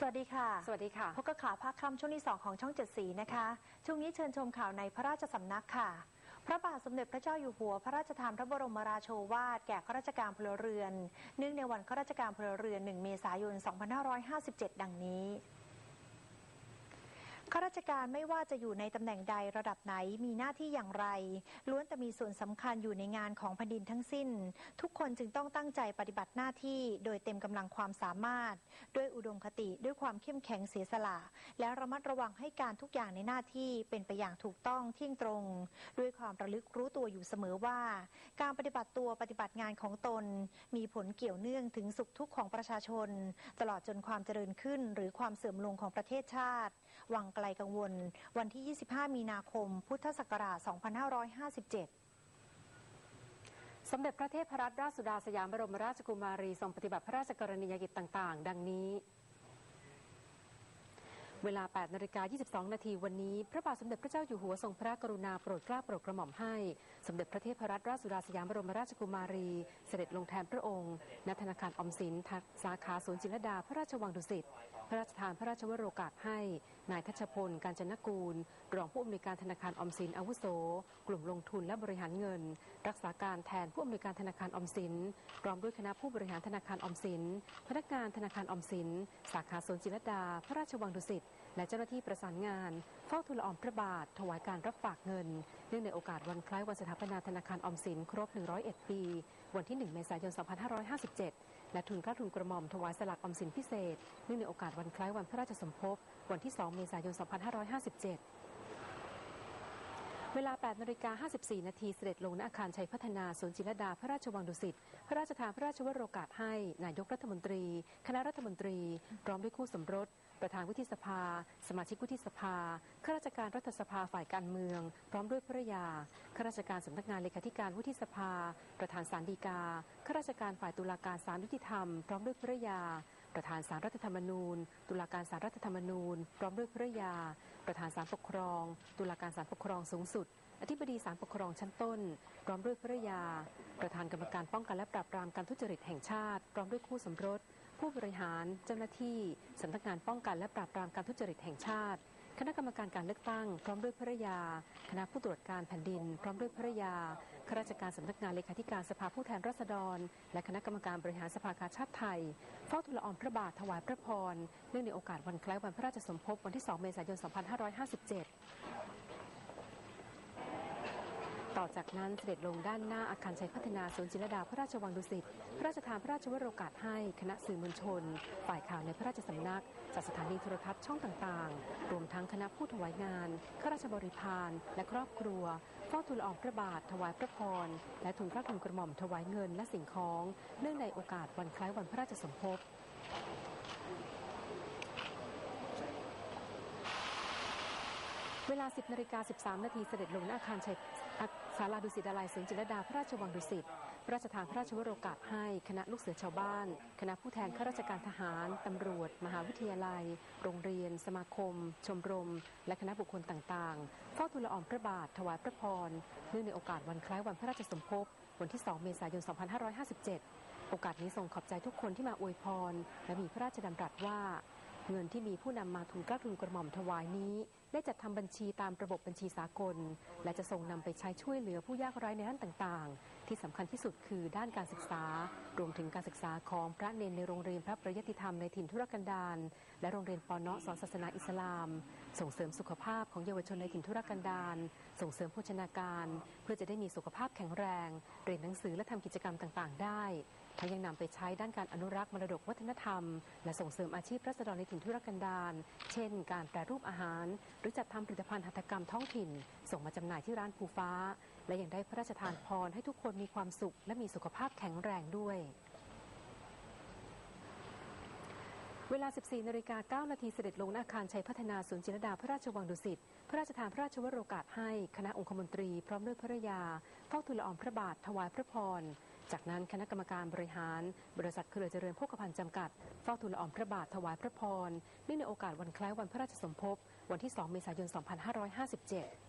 สวัสดีค่ะ สวัสดีค่ะพบกับข่าวภาคค่ำช่วงที่ 2 ของช่องเจ็ดสีนะคะ ช่วงนี้เชิญชมข่าวในพระราชสำนักค่ะ พระบาทสมเด็จพระเจ้าอยู่หัว พระราชทานพระบรมราโชวาทแก่ข้าราชการพลเรือน เนื่องในวันข้าราชการพลเรือน 1 เมษายน 2557 ดังนี้ ข้าราชการไม่ว่าจะอยู่ในตำแหน่งใดระดับไหนมีหน้าที่อย่างไร ล้วนแต่มีส่วนสำคัญอยู่ในงานของแผ่นดินทั้งสิ้น ทุกคนจึงต้องตั้งใจปฏิบัติหน้าที่ โดยเต็มกำลังความสามารถ ด้วยอุดมคติด้วยความเข้มแข็งเสียสละ และระมัดระวังให้การทุกอย่างในหน้าที่เป็นไปอย่างถูกต้องเที่ยงตรง ด้วยความระลึกรู้ตัวอยู่เสมอว่า การปฏิบัติตัวปฏิบัติงานของตน มีผลเกี่ยวเนื่องถึงสุขทุกข์ของประชาชน ตลอดจนความเจริญขึ้น หรือความเสื่อมลงของประเทศชาติหวังไกลกังวล วันที่ 25 มีนาคม พุทธศักราช 2557สมเด็จพระเทพรัตนราชสุดาสยามบรมราชกุมารีทรงปฏิบัติพระราชกรณียกิจต่าง ๆ ดังนี้ เวลา 8นาฬิกา22 นาทีวันนี้ พระบาทสมเด็จพระเจ้าอยู่หัวทรงพระกรุณาโปรดเกล้าโปรดกระหม่อมให้ สมเด็จพระเทพรัตนราชสุดาสยามบรมราชกุมารี เสด็จลงแทนพระองค์ ณ ธนาคารอมสินสาขาสวนจิรดา พระราชวังดุสิต พระราชทานพระราชวโรกาสให้ นายทัชพล การจนกูล รองผู้อำนวยการธนาคารอมสินอาวุโส กลุ่มลงทุนและบริหารเงิน รักษาการแทนผู้อำนวยการธนาคารอมสิน พร้อมด้วยคณะผู้บริหารธนาคารอมสิน พนักงานธนาคารออมสิน สาขาสวนจิรดา พระราชวังดุสิตและเจ้าหน้าที่ประสานงานเฝ้าทูลอองพระบาท ถวายการรับฝากเงิน เนื่องในโอกาสวันคล้ายวันสถาปนาธนาคารออมสินครบ 101 ปี วันที่ 1 เมษายน 2557 และทุนกล้าทุนกระหม่อมถวายสลากออมสินพิเศษ เนื่องในโอกาสวันคล้ายวันพระราชสมภพ วันที่ 2 เมษายน 2557เวลา 8นาฬิกา54 นาทีเสด็จลงณอาคารชัยพัฒนาสวนจิรดา พระราชวังดุสิต พระราชทานพระราชวโรกาสให้ นายกรัฐมนตรี คณะรัฐมนตรี พร้อมด้วยคู่สมรส ประธานวุฒิสภา สมาชิกวุฒิสภาข้าราชการรัฐสภาฝ่ายการเมือง พร้อมด้วยภรยาข้าราชการสำนักงานเลขาธิการวุฒิสภา ประธานศาลฎีกาข้าราชการฝ่ายตุลาการศาลยุติธรรม พร้อมด้วยภรยาประธานสารรัฐธรรมนูญ ตุลาการสารรัฐธรรมนูญ พร้อมด้วยภรยา ประธานศาลปกครอง ตุลาการศาลปกครองสูงสุด อธิบดีศาลปกครองชั้นต้น พร้อมด้วยภรยา ประธานกรรมการป้องกันและปราบปรามการทุจริตแห่งชาติ พร้อมด้วยคู่สมรส ผู้บริหาร เจ้าหน้าที่สำนักงานป้องกันและปราบปรามการทุจริตแห่งชาติ คณะกรรมการการเลือกตั้ง พร้อมด้วยภรยา คณะผู้ตรวจการแผ่นดิน พร้อมด้วยภรยาข้าราชการสำนักงานเลขาธิการสภาผู้แทนราษฎร และคณะกรรมการบริหารสภากาชาติไทยเฝ้าทูลละอองพระบาทถวายพระพรเนื่องในโอกาสวันคล้ายวันพระราชสมภพวันที่ 2 เมษายน 2557 ต่อจากนั้นเสด็จลงด้านหน้าอาคารชัยพัฒนาสวนจิรดาพระราชวังดุสิต พระราชทานพระราชวโรกาสให้คณะสื่อมวลชน ฝ่ายข่าวในพระราชสำนัก จากสถานีโทรทัศน์ช่องต่างๆ รวมทั้งคณะผู้ถวายงาน ข้าราชบริพารและครอบครัวเฝ้าทูลอองพระบาท ถวายพระพร และทูลพระทุนกระหม่อมถวายเงินและสิ่งของ เนื่องในโอกาสวันคล้ายวันพระราชสมภพเวลา 10นาฬิกา13 นาทีเสด็จลงณอาคารชัย ศาลาดุสิตดาลัยสวนจิรดาพระราชวังดุสิตพระราชทานพระราชวโรกาสให้คณะลูกเสือชาวบ้าน คณะผู้แทนข้าราชการทหาร ตำรวจ มหาวิทยาลัย โรงเรียน สมาคม ชมรม และคณะบุคคลต่างๆเฝ้าทูลละอองพระบาท ถวายพระพรเนื่องในโอกาสวันคล้ายวันพระราชสมภพวันที่ 2 เมษายน 2557 โอกาสนี้ทรงขอบใจทุกคนที่มาอวยพร และมีพระราชดำรัสว่า เงินที่มีผู้นำมาทุนกล้าทุนกระหม่อมถวายนี้ ได้จัดทำบัญชีตามระบบบัญชีสากล และจะส่งนำไปใช้ช่วยเหลือผู้ยากไร้ในด้านต่าง ที่สำคัญที่สุดคือด้านการศึกษา รวมถึงการศึกษาของพระเนนในโรงเรียนพระประยติธรรมในถิ่นทุรกันดารและโรงเรียนปอนเนาะสอนศาสนาอิสลาม ส่งเสริมสุขภาพของเยาวชนในถิ่นทุรกันดารส่งเสริมโภชนาการ เพื่อจะได้มีสุขภาพแข็งแรง เรียนหนังสือและทำกิจกรรมต่าง ๆ ได้ทั้งยังนำไปใช้ด้านการอนุรักษ์มรดกวัฒนธรรม และส่งเสริมอาชีพรัษฎรในถิ่นทุรกันดาร เช่น การแปรรูปอาหาร หรือจัดทำผลิตภัณฑ์หัตถกรรมท้องถิ่น ส่งมาจำหน่ายที่ร้านภูฟ้า และยังได้พระราชทานพรให้ทุกคนมีความสุข และมีสุขภาพแข็งแรงด้วย เวลา 14นาฬิกา9นาทีเสด็จลงอาคารชัยพัฒนาสวนจิรดาพระราชวังดุสิต พระราชทานพระราชวโรกาสให้คณะองคมนตรีพร้อมด้วยภรยาเฝ้าทูลอองพระบาทถวายพระพรจากนั้นคณะกรรมการบริหาร บริษัทเครือเจริญโภคภัณฑ์จำกัดเฝ้าทูลละอองพระบาทถวายพระพรเนื่องในโอกาสวันคล้ายวันพระราชสมภพวันที่ 2 เมษายน 2557